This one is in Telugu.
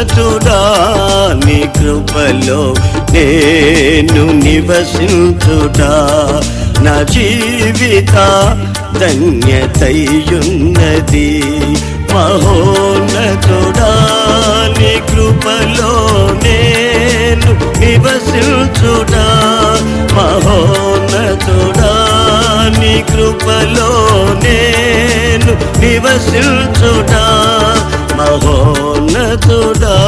మహోన్నతుడా నీ కృపలో నేను నివసించుడా. నా జీవిత ధన్యతయున్నది. మహోన్నతుడా నీ కృపలో నేను నివసించుడా. మహోన్నతుడా నీ కృపలో నేను నివసించుడా. మహో